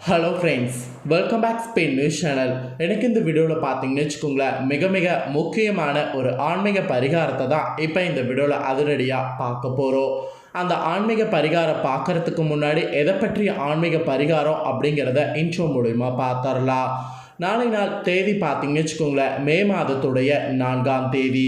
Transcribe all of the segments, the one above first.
Hello friends welcome back Spain news channel எனக்கு இந்த வீடியோவில் பார்த்தீங்கன்னு வச்சுக்கோங்களேன் மிக மிக முக்கியமான ஒரு ஆன்மீக பரிகாரத்தை தான் இப்போ இந்த வீடியோவில் அதிரடியாக பார்க்க போகிறோம் அந்த ஆன்மீக பரிகாரம் பார்க்கறதுக்கு முன்னாடி எதை பற்றிய ஆன்மீக பரிகாரம் அப்படிங்கிறத இன்ட்ரோ மூலிமா பார்த்துடலாம். நாளை நாள் தேதி பார்த்தீங்கன்னு வச்சுக்கோங்களேன் மே மாதத்துடைய நான்காம் தேதி.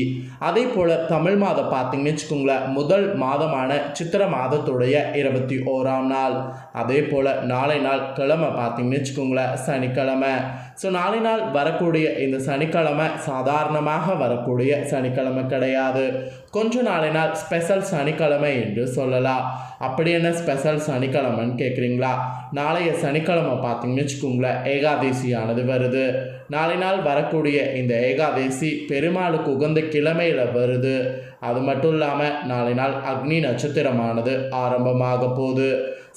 அதே போல் தமிழ் மாதம் பார்த்தீங்கன்னு வச்சுக்கோங்களேன் முதல் மாதமான சித்திர மாதத்துடைய இருபத்தி ஓராம் நாள். அதே போல் நாளை நாள் கிழமை பார்த்தீங்கன்னு வச்சுக்கோங்களேன் சனிக்கிழமை. ஸோ நாளை நாள் வரக்கூடிய இந்த சனிக்கிழமை சாதாரணமாக வரக்கூடிய சனிக்கிழமை கிடையாது. கொஞ்ச நாளை நாள் ஸ்பெஷல் சனிக்கிழமை என்று சொல்லலாம். அப்படி என்ன ஸ்பெஷல் சனிக்கிழமைன்னு கேட்குறீங்களா? நாளைய சனிக்கிழமை பார்த்தீங்கன்னு வச்சுக்கோங்களேன் ஏகாதேசியானது வருது. நாளை நாள் வரக்கூடிய இந்த ஏகாதேசி பெருமாளுக்கு உகந்த கிழமையில் வருது. அது மட்டும் இல்லாமல் நாளை நாள் அக்னி நட்சத்திரமானது ஆரம்பமாக போகுது.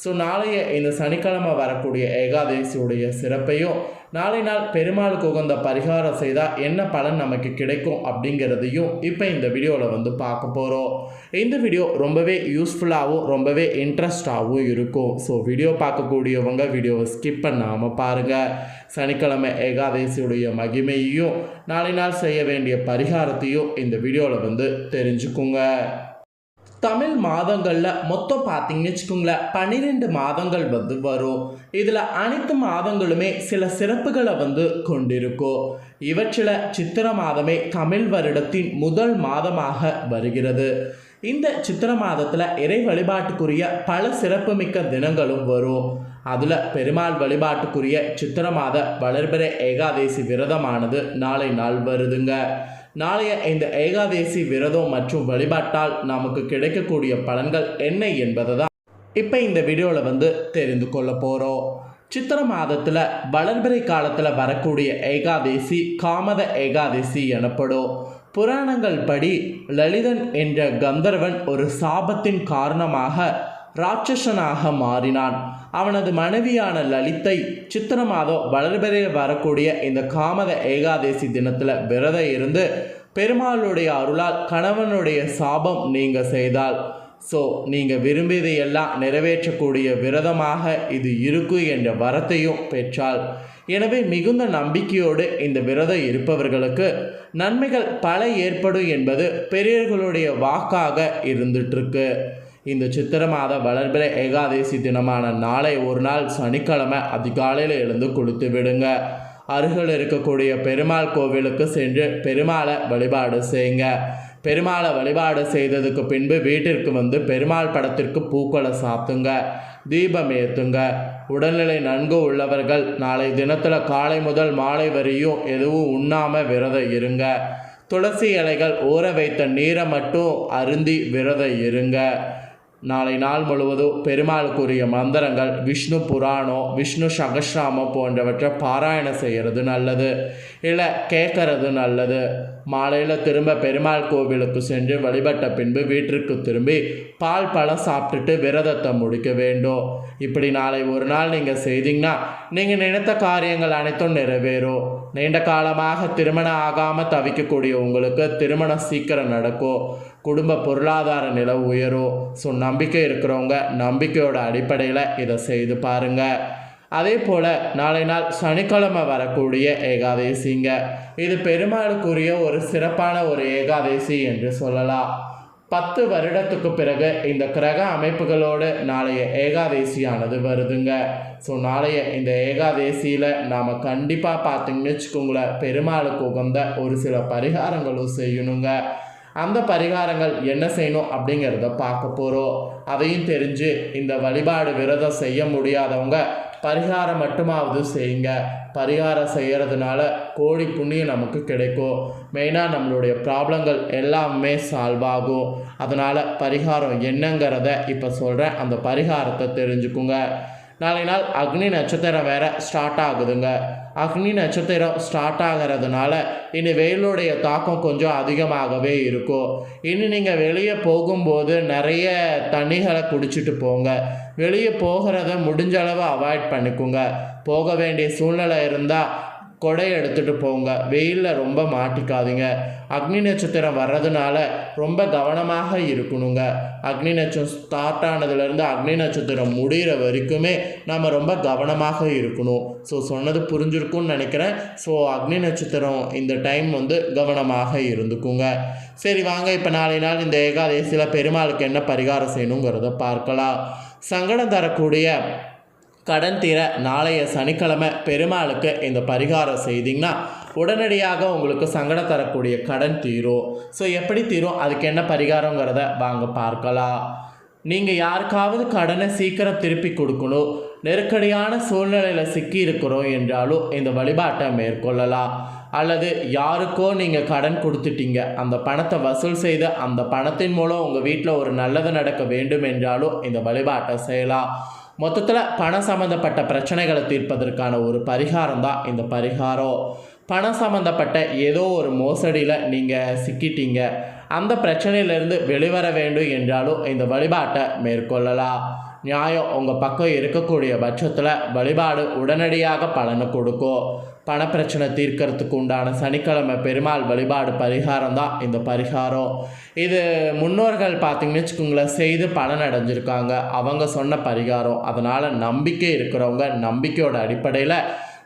ஸோ நாளைய இந்த சனிக்கிழமை வரக்கூடிய ஏகாதசியுடைய சிறப்பையும் நாளை நாள் பெருமாளுக்கு உகந்த பரிகாரம் செய்தால் என்ன பலன் நமக்கு கிடைக்கும் அப்படிங்கிறதையும் இப்போ இந்த வீடியோவில் வந்து பார்க்க போகிறோம் இந்த வீடியோ ரொம்பவே யூஸ்ஃபுல்லாகவும் ரொம்பவே இன்ட்ரெஸ்டாகவும் இருக்கும். ஸோ வீடியோ பார்க்கக்கூடியவங்க வீடியோவை ஸ்கிப் பண்ணாமல் பாருங்கள் சனிக்கிழமை ஏகாதசியுடைய மகிமையையும் நாளை நாள் செய்ய வேண்டிய பரிகாரத்தையும் இந்த வீடியோவில் வந்து தெரிஞ்சுக்குங்க. தமிழ் மாதங்களில் மொத்தம் பார்த்தீங்கன்னு வச்சுக்கோங்களேன் பன்னிரெண்டு மாதங்கள் வந்து வரும். இதில் அனைத்து மாதங்களுமே சில சிறப்புகளை வந்து கொண்டிருக்கும் இவற்றில் சித்திர மாதமே தமிழ் வருடத்தின் முதல் மாதமாக வருகிறது. இந்த சித்திர மாதத்தில் இறை வழிபாட்டுக்குரிய பல சிறப்புமிக்க தினங்களும் வரும். அதில் பெருமாள் வழிபாட்டுக்குரிய சித்திர மாத வளர்பிறை ஏகாதேசி விரதமானது நாளை நாள் வருதுங்க. நாளைய இந்த ஏகாதேசி விரதம் மற்றும் வழிபாட்டால் நமக்கு கிடைக்கக்கூடிய பலன்கள் என்ன என்பதை தான் இப்போ இந்த வீடியோவில் வந்து தெரிந்து கொள்ள போகிறோம் சித்திர மாதத்தில் வளர்பிறை காலத்தில் வரக்கூடிய ஏகாதேசி காமத ஏகாதேசி எனப்படும். புராணங்கள் படி லலிதன் என்ற கந்தர்வன் ஒரு சாபத்தின் காரணமாக ராட்சசனாக மாறினான். அவனது மனைவியான லலித்தை சித்திர மாதம் வளர்பிறையில் வரக்கூடிய இந்த காமத ஏகாதேசி தினத்தில் விரதம் இருந்து பெருமாளுடைய அருளால் கணவனுடைய சாபம் நீங்கள் செய்தால் ஸோ நீங்கள் விரும்பியதையெல்லாம் நிறைவேற்றக்கூடிய விரதமாக இது இருக்கும் என்ற வரத்தையும் பெற்றால். எனவே மிகுந்த நம்பிக்கையோடு இந்த விரதம் இருப்பவர்களுக்கு நன்மைகள் பல ஏற்படும் என்பது பெரியவர்களுடைய வாக்காக இருந்துட்டுருக்கு. இந்த சித்திர மாத வளர்பிறை ஏகாதேசி தினமான நாளை ஒரு நாள் சனிக்கிழமை அதிகாலையில் எழுந்து கொடுத்து விடுங்க. அருகில் இருக்கக்கூடிய பெருமாள் கோவிலுக்கு சென்று பெருமாளை வழிபாடு செய்யுங்க பெருமாளை வழிபாடு செய்ததுக்கு பின்பு வீட்டிற்கு வந்து பெருமாள் படத்திற்கு பூக்களை சாத்துங்க தீபம் ஏற்றுங்க உடல்நிலை நன்கு உள்ளவர்கள் நாளை தினத்தில் காலை முதல் மாலை வரையும் எதுவும் உண்ணாமல் விரதம் இருங்க. துளசி இலைகள் ஊற வைத்த நீரை மட்டும் அருந்தி விரதம் இருங்க. நாளை நாள் முழுவதும் பெருமாளுக்குரிய மந்திரங்கள் விஷ்ணு புராணம் விஷ்ணு சகசிராமம் போன்றவற்றை பாராயணம் செய்கிறது நல்லது. இல்லை கேட்கறது நல்லது. மாலையில் திரும்ப பெருமாள் கோவிலுக்கு சென்று வழிபட்ட பின்பு வீட்டிற்கு திரும்பி பால் பழம் சாப்பிட்டுட்டு விரதத்தை முடிக்க வேண்டும். இப்படி நாளை ஒரு நாள் நீங்கள் செய்தீங்கன்னா நீங்கள் நினைத்த காரியங்கள் அனைத்தும் நிறைவேறும். நீண்ட காலமாக திருமணம் ஆகாமல் தவிக்கக்கூடிய உங்களுக்கு திருமணம் சீக்கிரம் நடக்கும். குடும்ப பொருளாதார நிலை உயரும். சொன்ன நம்பிக்கை இருக்கிறவங்க நம்பிக்கையோட அடிப்படையில் இதை செய்து பாருங்கள் அதே போல் நாளை நாள் சனிக்கிழமை வரக்கூடிய ஏகாதேசிங்க. இது பெருமாளுக்குரிய ஒரு சிறப்பான ஒரு ஏகாதேசி என்று சொல்லலாம். பத்து வருடத்துக்கு பிறகு இந்த கிரக அமைப்புகளோடு நாளைய ஏகாதேசியானது வருதுங்க. ஸோ நாளைய இந்த ஏகாதேசியில் நாம் கண்டிப்பாக பார்த்தீங்கன்னு வச்சுக்கோங்களேன் பெருமாளுக்கு உகந்த ஒரு சில பரிகாரங்களும் செய்யணுங்க. அந்த பரிகாரங்கள் என்ன செய்யணும் அப்படிங்கிறத பார்க்க போகிறோம் அதையும் தெரிஞ்சு இந்த வழிபாடு விரதம் செய்ய முடியாதவங்க பரிகாரம் மட்டுமாவது செய்யுங்க. பரிகாரம் செய்கிறதுனால கோடி புண்ணியம் நமக்கு கிடைக்கும். மெயினாக நம்மளுடைய ப்ராப்ளங்கள் எல்லாமே சால்வ் ஆகும். அதனால் பரிகாரம் என்னங்கிறத இப்போ சொல்கிறேன் அந்த பரிகாரத்தை தெரிஞ்சுக்குங்க. நாளை நாள் அக்னி நட்சத்திரம் வேறு ஸ்டார்ட் ஆகுதுங்க. அக்னி நட்சத்திரம் ஸ்டார்ட் ஆகிறதுனால இனி வெயிலுடைய தாக்கம் கொஞ்சம் அதிகமாகவே இருக்கும். இனி நீங்கள் வெளியே போகும்போது நிறைய தண்ணிகளை குடிச்சிட்டு போங்க. வெளியே போகிறத முடிஞ்ச அளவு அவாய்ட் பண்ணிக்கோங்க. போக வேண்டிய சூழ்நிலை இருந்தால் கொடை எடுத்துகிட்டு போங்க. வெயிலில் ரொம்ப மாட்டிக்காதீங்க. அக்னி நட்சத்திரம் வர்றதுனால ரொம்ப கவனமாக இருக்கணுங்க. அக்னி நட்சத்திரம் ஸ்டார்ட் ஆனதுலேருந்து அக்னி நட்சத்திரம் முடிகிற வரைக்குமே நம்ம ரொம்ப கவனமாக இருக்கணும். ஸோ சொன்னது புரிஞ்சிருக்கும்னு நினைக்கிறேன். ஸோ அக்னி நட்சத்திரம் இந்த டைம் வந்து கவனமாக இருந்துக்குங்க. சரி வாங்க. இப்போ நாளை நாள் இந்த ஏகாதசியில் பெருமாளுக்கு என்ன பரிகாரம் செய்யணுங்கிறத பார்க்கலாம். சங்கடம் தரக்கூடிய கடன் தீர நாளைய சனிக்கிழமை பெருமாளுக்கு இந்த பரிகாரம் செய்தீங்கன்னா உடனடியாக உங்களுக்கு சங்கடம் தரக்கூடிய கடன் தீரும். ஸோ எப்படி தீரும்? அதுக்கு என்ன பரிகாரங்கிறத வாங்க பார்க்கலாம். நீங்கள் யாருக்காவது கடனை சீக்கிரம் திருப்பி கொடுக்கணும். நெருக்கடியான சூழ்நிலையில் சிக்கி இருக்கிறோம் என்றாலும் இந்த வழிபாட்டை மேற்கொள்ளலாம். அல்லது யாருக்கோ நீங்கள் கடன் கொடுத்துட்டீங்க. அந்த பணத்தை வசூல் செய்து அந்த பணத்தின் மூலம் உங்கள் வீட்டில் ஒரு நல்லது நடக்க வேண்டும் என்றாலும் இந்த வழிபாட்டை செய்யலாம். மொத்தத்தில் பணம் சம்மந்தப்பட்ட பிரச்சனைகளை தீர்ப்பதற்கான ஒரு பரிகாரம் தான் இந்த பரிகாரம். பணம் சம்மந்தப்பட்ட ஏதோ ஒரு மோசடியில் நீங்கள் சிக்கிட்டீங்க. அந்த பிரச்சனையிலேருந்து வெளிவர வேண்டும் என்றாலும் இந்த வழிபாட்டை மேற்கொள்ளலாம். நியாயம் உங்கள் பக்கம் இருக்கக்கூடிய பட்சத்தில் வழிபாடு உடனடியாக பலனை கொடுக்கும் பணப்பிரச்சனை தீர்க்கறதுக்கு உண்டான சனிக்கிழமை பெருமாள் வழிபாடு பரிகாரம் தான் இந்த பரிகாரம். இது முன்னோர்கள் பார்த்திங்கன்னு வச்சுக்கோங்களேன் செய்து பலன் அடைஞ்சிருக்காங்க. அவங்க சொன்ன பரிகாரம். அதனால் நம்பிக்கை இருக்கிறவங்க நம்பிக்கையோட அடிப்படையில்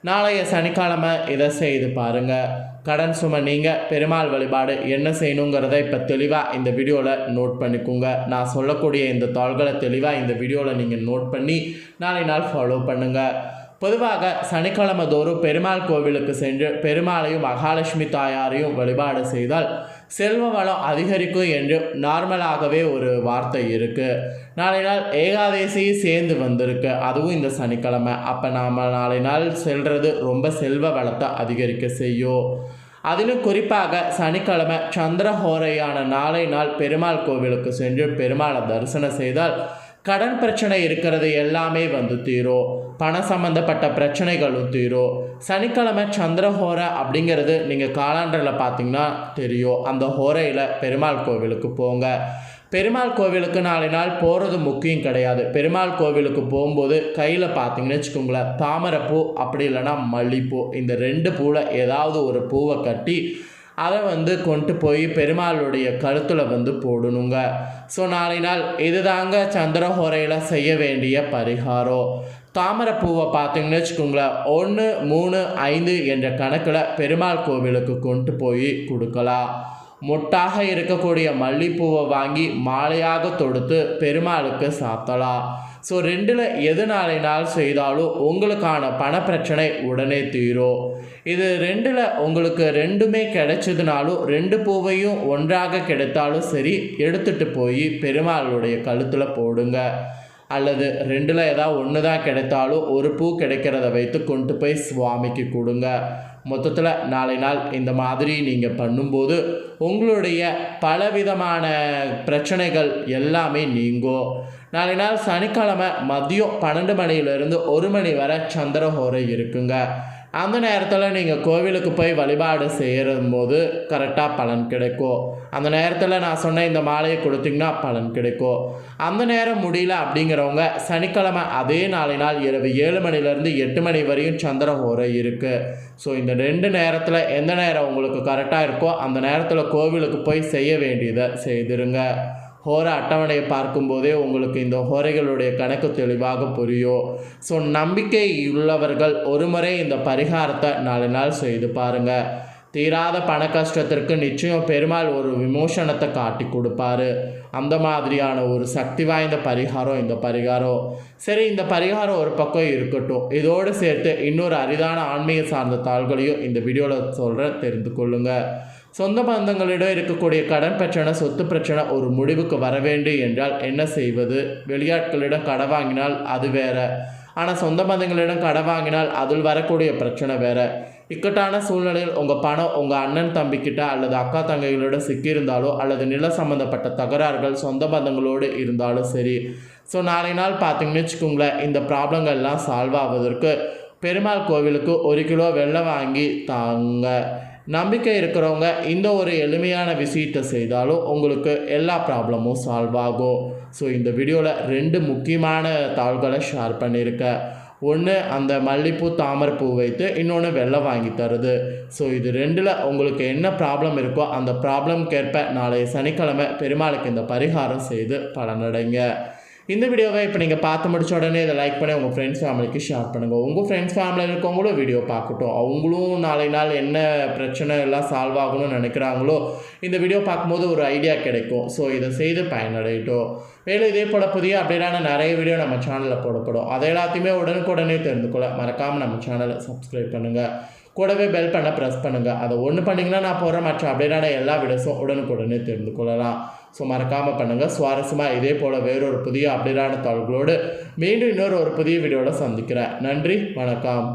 நாளைய சனிக்கிழமை இதை செய்து பாருங்கள் கடன் சுமை நீங்கள் பெருமாள் வழிபாடு என்ன செய்யணுங்கிறத இப்போ தெளிவாக இந்த வீடியோவில் நோட் பண்ணிக்கோங்க. நான் சொல்லக்கூடிய இந்த தாள்களை தெளிவாக இந்த வீடியோவில் நீங்கள் நோட் பண்ணி நாளை நாள் ஃபாலோ பண்ணுங்கள் பொதுவாக சனிக்கிழமை தோறும் பெருமாள் கோவிலுக்கு சென்று பெருமாளையும் மகாலட்சுமி தாயாரையும் வழிபாடு செய்தால் செல்வ வளம் அதிகரிக்கும் என்று நார்மலாகவே ஒரு வார்த்தை இருக்குது நாளை நாள் ஏகாதேசி சேர்ந்து வந்திருக்கு. அதுவும் இந்த சனிக்கிழமை. அப்போ நாம் நாளை நாள் செல்வது ரொம்ப செல்வ வளத்தை அதிகரிக்க செய்யும். அதிலும் குறிப்பாக சனிக்கிழமை சந்திரஹோரையான நாளை நாள் பெருமாள் கோவிலுக்கு சென்று பெருமாளை தரிசனம் செய்தால் கடன் பிரச்சனை இருக்கிறது எல்லாமே வந்து தீரும் பணம் சம்மந்தப்பட்ட பிரச்சனைகளும் தீரும் சனிக்கிழமை சந்திரஹோரை அப்படிங்கிறது நீங்கள் காலாண்டரில் பார்த்தீங்கன்னா தெரியும். அந்த ஹோரையில் பெருமாள் கோவிலுக்கு போங்க. பெருமாள் கோவிலுக்கு நாளை நாள் போகிறது முக்கியம் கிடையாது. பெருமாள் கோவிலுக்கு போகும்போது கையில் பார்த்தீங்கன்னு வச்சுக்கோங்களேன் தாமரைப்பூ அப்படி இல்லைன்னா மல்லிப்பூ இந்த ரெண்டு பூவில் ஏதாவது ஒரு பூவை கட்டி அதை வந்து கொண்டு போய் பெருமாளுடைய கருத்தில் வந்து போடணுங்க. ஸோ நாளை நாள் இதுதாங்க சந்திரஹோரையில் செய்ய வேண்டிய பரிகாரம். தாமரைப்பூவை பார்த்தீங்கன்னு வச்சுக்கோங்களேன் ஒன்று மூணு ஐந்து என்ற கணக்கில் பெருமாள் கோவிலுக்கு கொண்டு போய் கொடுக்கலாம். மொட்டாக இருக்கக்கூடிய மல்லிப்பூவை வாங்கி மாலையாக தொடுத்து பெருமாளுக்கு சாத்தலாம். ஸோ ரெண்டில் எது நாள் செய்தாலும் உங்களுக்கான பணப்பிரச்சனை உடனே தீரும். இது ரெண்டில் உங்களுக்கு ரெண்டுமே கிடைச்சதுனாலும் ரெண்டு பூவையும் ஒன்றாக கிடைத்தாலும் சரி எடுத்துகிட்டு போய் பெருமாளுடைய கழுத்தில் போடுங்க. அல்லது ரெண்டில் ஏதாவது ஒன்று தான் கிடைத்தாலும் ஒரு பூ கிடைக்கிறத வைத்து கொண்டு போய் சுவாமிக்கு கொடுங்க. மொத்தத்தில் நாளை நாள் இந்த மாதிரி நீங்கள் பண்ணும்போது உங்களுடைய பலவிதமான பிரச்சனைகள் எல்லாமே நீங்கும் நாளை நாள் சனிக்கிழமை மதியம் பன்னெண்டு மணியிலிருந்து ஒரு மணி வரை சந்திரஹோரை இருக்குங்க. அந்த நேரத்தில் நீங்கள் கோவிலுக்கு போய் வழிபாடு செய்கிற போது கரெக்டாக பலன் கிடைக்கும். அந்த நேரத்தில் நான் சொன்ன இந்த மாலையை கொடுத்தீங்கன்னா பலன் கிடைக்கும். அந்த நேரம் முடியல அப்படிங்கிறவங்க சனிக்கிழமை அதே நாளை நாள் இரவு ஏழு மணிலேருந்து எட்டு மணி வரையும் சந்திர ஓரை இருக்குது ஸோ இந்த ரெண்டு நேரத்தில் எந்த நேரம் உங்களுக்கு கரெக்டாக இருக்கோ அந்த நேரத்தில் கோவிலுக்கு போய் செய்ய வேண்டியதை செய்திருங்க. ஹோர அட்டவணையை பார்க்கும்போதே உங்களுக்கு இந்த ஹோரைகளுடைய கணக்கு தெளிவாக புரியும். ஸோ நம்பிக்கை உள்ளவர்கள் ஒரு முறை இந்த பரிகாரத்தை நாலு நாள் செய்து பாருங்கள் தீராத பண கஷ்டத்திற்கு நிச்சயம் பெருமாள் ஒரு விமோசனத்தை காட்டி கொடுப்பாரு. அந்த மாதிரியான ஒரு சக்தி வாய்ந்த பரிகாரம் இந்த பரிகாரம். சரி இந்த பரிகாரம் ஒரு பக்கம் இருக்கட்டும். இதோடு சேர்த்து இன்னொரு அரிதான ஆன்மீக சார்ந்த தாள்களையும் இந்த வீடியோவில் சொல்கிறேன் தெரிந்து கொள்ளுங்கள் சொந்த பந்தங்களிடம் இருக்கக்கூடிய கடன் பிரச்சனை சொத்து பிரச்சனை ஒரு முடிவுக்கு வர வேண்டும் என்றால் என்ன செய்வது? வெளியாட்களிடம் கடன் வாங்கினால் அது வேற. ஆனால் சொந்த பந்தங்களிடம் கடன் வாங்கினால் அதில் வரக்கூடிய பிரச்சனை வேற. இக்கட்டான சூழ்நிலையில் உங்கள் பணம் உங்கள் அண்ணன் தம்பிக்கிட்ட அல்லது அக்கா தங்கைகளோட சிக்கியிருந்தாலோ அல்லது நில சம்மந்தப்பட்ட தகராறுகள் சொந்த பந்தங்களோடு இருந்தாலும் சரி. ஸோ நாளை நாள் பார்த்தீங்கன்னு வச்சுக்கோங்களேன் இந்த ப்ராப்ளங்கள்லாம் சால்வ் ஆவதற்கு பெருமாள் கோவிலுக்கு ஒரு கிலோ வெள்ளை வாங்கி தாங்க. நம்பிக்கை இருக்கிறவங்க இந்த ஒரு எளிமையான விஷயத்தை செய்தாலும் உங்களுக்கு எல்லா ப்ராப்ளமும் சால்வ் ஆகும். ஸோ இந்த வீடியோவில் ரெண்டு முக்கியமான தாள்களை ஷேர் பண்ணியிருக்கேன் ஒன்று அந்த மல்லிப்பூ தாமரைப்பூ வைத்து இன்னொன்று வெள்ளை வாங்கி தருது. ஸோ இது ரெண்டில் உங்களுக்கு என்ன ப்ராப்ளம் இருக்கோ அந்த ப்ராப்ளம்கேற்ப நாளைய சனிக்கிழமை பெருமாளுக்கு இந்த பரிகாரம் செய்து பலனடைங்க. இந்த வீடியோவை இப்போ நீங்கள் பார்த்து முடிச்ச உடனே இதை லைக் பண்ணி உங்கள் ஃப்ரெண்ட்ஸ் ஃபேமிலிக்கு ஷேர் பண்ணுங்கள் உங்கள் ஃப்ரெண்ட்ஸ் ஃபேமிலியில் இருக்கவங்களும் வீடியோ பார்க்கட்டும். அவங்களும் நாளை நாள் என்ன பிரச்சனை எல்லாம் சால்வ் ஆகணும்னு நினைக்கிறாங்களோ இந்த வீடியோ பார்க்கும்போது ஒரு ஐடியா கிடைக்கும். ஸோ இதை செய்து பயனடையட்டும். மேலும் இதே போல் புதிய அப்டேட்டான நிறைய வீடியோ நம்ம சேனலில் போடப்படும். அதை எல்லாத்தையுமே உடனுக்குடனே தெரிந்து கொள்ள மறக்காமல் நம்ம சேனலை சப்ஸ்கிரைப் பண்ணுங்கள் கூடவே பெல் பண்ண ப்ரெஸ் பண்ணுங்கள் அதை ஒன்று பண்ணிங்கன்னா நான் போகிற மற்ற அப்டேட்டான எல்லா வீடியோஸும் உடனுக்குடனே தெரிந்து கொள்ளலாம். ஸோ மறக்காமல் பண்ணுங்கள் சுவாரஸ்யமாக இதே போல் வேறொரு புதிய அப்டேட்டான தகவல்களோடு மீண்டும் இன்னொரு ஒரு புதிய வீடியோவில் சந்திக்கிறேன். நன்றி. வணக்கம்.